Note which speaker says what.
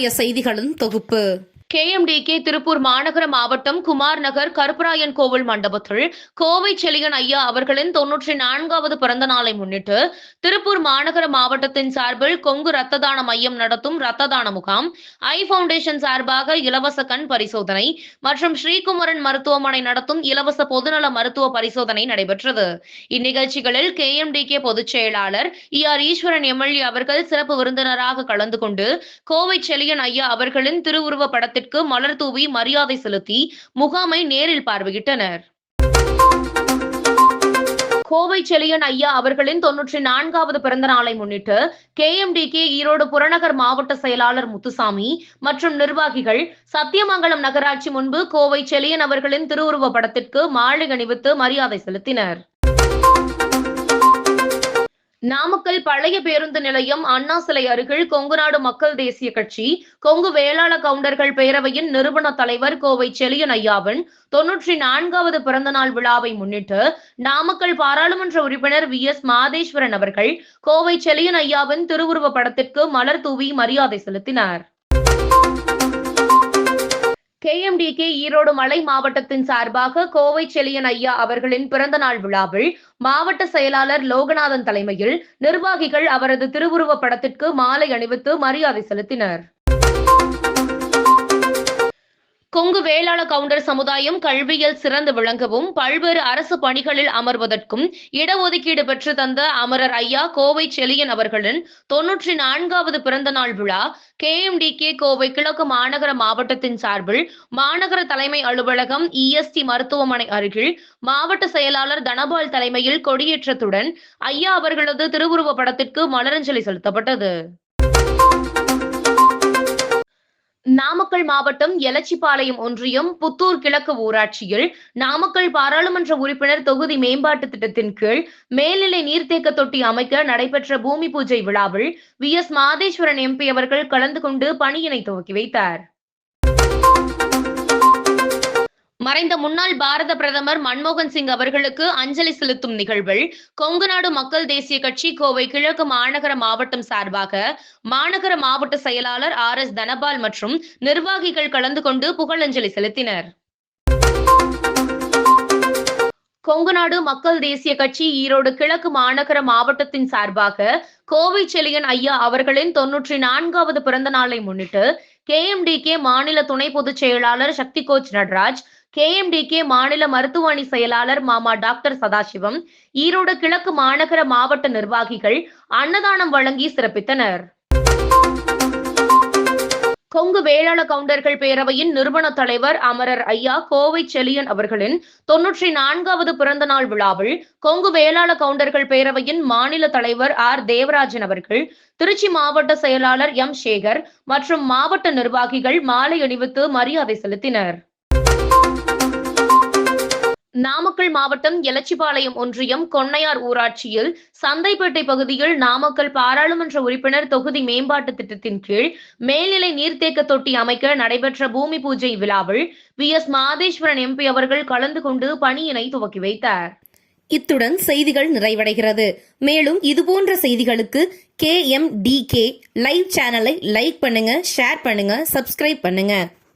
Speaker 1: இன்றைய செய்திகளின் தொகுப்பு.
Speaker 2: கேஎம்டிகே திருப்பூர் மாநகர மாவட்டம் குமார் நகர் கருப்பராயன் கோவில் மண்டபத்தில் கோவை செலியன் ஐயா அவர்களின் தொன்னூற்றி நான்காவது பிறந்த நாளை முன்னிட்டு திருப்பூர் மாநகர மாவட்டத்தின் சார்பில் கொங்கு ரத்த தான மையம் நடத்தும் ரத்த தான முகாம் ஐ பவுண்டேஷன் சார்பாக இலவச கண் பரிசோதனை மற்றும் ஸ்ரீகுமரன் மருத்துவமனை நடத்தும் இலவச பொதுநல மருத்துவ பரிசோதனை நடைபெற்றது. இந்நிகழ்ச்சிகளில் கேஎம்டிகே பொதுச் செயலாளர் இ ஆர் ஈஸ்வரன் எம்எல்ஏ அவர்கள் சிறப்பு விருந்தினராக கலந்து கொண்டு கோவை செலியன் ஐயா அவர்களின் திருவுருவ படத்திற்கு மலர் தூவி மரியாதை செலுத்தி முகாமை நேரில் பார்வையிட்டனர். கோவை செலியன் ஐயா அவர்களின் தொன்னூற்றி நான்காவது பிறந்த நாளை முன்னிட்டு கே எம்டி கே ஈரோடு புறநகர் மாவட்ட செயலாளர் முத்துசாமி மற்றும் நிர்வாகிகள் சத்தியமங்கலம் நகராட்சி முன்பு கோவை செலியன் அவர்களின் திருவுருவ படத்திற்கு மாலை அணிவித்து மரியாதை செலுத்தினர். நாமக்கல் பழைய பேருந்து நிலையம் அண்ணா சிலை அருகில் கொங்குநாடு மக்கள் தேசிய கட்சி கொங்கு வேளாள கவுண்டர்கள் பேரவையின் நிறுவன தலைவர் கோவை செலியன் ஐயாவின் தொன்னூற்றி நான்காவது பிறந்தநாள் விழாவை முன்னிட்டு நாமக்கல் பாராளுமன்ற உறுப்பினர் வி. எஸ். மாதேஸ்வரன் அவர்கள் கோவை செலியன் ஐயாவின் திருவுருவ படத்திற்கு மலர் தூவி மரியாதை செலுத்தினார். கேஎம்டிகே ஈரோடு மலை மாவட்டத்தின் சார்பாக கோவை செலியன் ஐயா அவர்களின் பிறந்தநாள் விழாவில் மாவட்ட செயலாளர் லோகநாதன் தலைமையில் நிர்வாகிகள் அவரது திருவுருவ படத்திற்கு மாலை அணிவித்து மரியாதை செலுத்தினர். கொங்கு வேளாள கவுண்டர் சமுதாயம் கல்வியில் சிறந்து விளங்கவும் பல்வேறு அரசு பணிகளில் அமர்வதற்கும் இடஒதுக்கீடு பெற்று தந்த அமரர் ஐயா கோவை செலியன் அவர்களின் தொன்னூற்றி நான்காவது பிறந்த நாள் விழா கேஎம்டிகே கோவை கிழக்கு மாநகர மாவட்டத்தின் சார்பில் மாநகர தலைமை அலுவலகம் இஎஸ்டி மருத்துவமனை அருகில் மாவட்ட செயலாளர் தனபால் தலைமையில் கொடியேற்றத்துடன் ஐயா அவர்களது திருவுருவ படத்திற்கு மலரஞ்சலி செலுத்தப்பட்டது. நாமக்கல் மாவட்டம் எலச்சிபாளையம் ஒன்றியம் புத்தூர் கிழக்கு ஊராட்சியில் நாமக்கல் பாராளுமன்ற உறுப்பினர் தொகுதி மேம்பாட்டு திட்டத்தின் கீழ் மேல்நிலை நீர்த்தேக்க தொட்டி அமைக்க நடைபெற்ற பூமி பூஜை விழாவில் வி எஸ் மாதேஸ்வரன் எம்பி அவர்கள் கலந்து கொண்டு பணியினை துவக்கி வைத்தார். மறைந்த முன்னாள் பாரத பிரதமர் மன்மோகன் சிங் அவர்களுக்கு அஞ்சலி செலுத்தும் நிகழ்வில் கொங்குநாடு மக்கள் தேசிய கட்சி கோவை கிழக்கு மாநகர மாவட்டம் சார்பாக மாநகர மாவட்ட செயலாளர் ஆர் எஸ் தனபால் மற்றும் நிர்வாகிகள் கலந்து கொண்டு புகழஞ்சலி செலுத்தினர். கொங்குநாடு மக்கள் தேசிய கட்சி ஈரோடு கிழக்கு மாநகர மாவட்டத்தின் சார்பாக கோவை செலியன் ஐயா அவர்களின் தொன்னூற்றி நான்காவது பிறந்த நாளை முன்னிட்டு கேஎம்டிகே மாநில துணை பொதுச் செயலாளர் சக்தி கோச் நடராஜ் கேஎம்டிகே மாநில மருத்துவமனை செயலாளர் மாமா டாக்டர் சதாசிவம் ஈரோடு கிழக்கு மாநகர மாவட்ட நிர்வாகிகள் அன்னதானம் வழங்கி சிறப்பித்தனர். கொங்கு வேளாள கவுண்டர்கள் பேரவையின் நிறுவன தலைவர் அமரர் ஐயா கோவை செலியன் அவர்களின் தொன்னூற்றி நான்காவது பிறந்த நாள் விழாவில் கொங்கு வேளாள கவுண்டர்கள் பேரவையின் மாநில தலைவர் ஆர். தேவராஜன் அவர்கள் திருச்சி மாவட்ட செயலாளர் எம். சேகர் மற்றும் மாவட்ட நிர்வாகிகள் மாலை அணிவித்து மரியாதை செலுத்தினர். நாமக்கல் மாவட்டம் எலச்சிபாளையம் ஒன்றியம் கொன்னையார் ஊராட்சியில் சந்தைப்பேட்டை பகுதியில் நாமக்கல் பாராளுமன்ற உறுப்பினர் தொகுதி மேம்பாட்டு திட்டத்தின் கீழ் மேல்நிலை நீர்த்தேக்க தொட்டி அமைக்க நடைபெற்ற பூமி பூஜை விழாவில் வி எஸ். மாதேஸ்வரன் எம்பி அவர்கள் கலந்து கொண்டு பணியினை துவக்கி வைத்தார்.
Speaker 1: இத்துடன் செய்திகள் நிறைவடைகிறது. மேலும் இதுபோன்ற செய்திகளுக்கு K M D K live சேனலை லைக் பண்ணுங்க ஷேர் பண்ணுங்க சப்ஸ்கிரைப் பண்ணுங்க.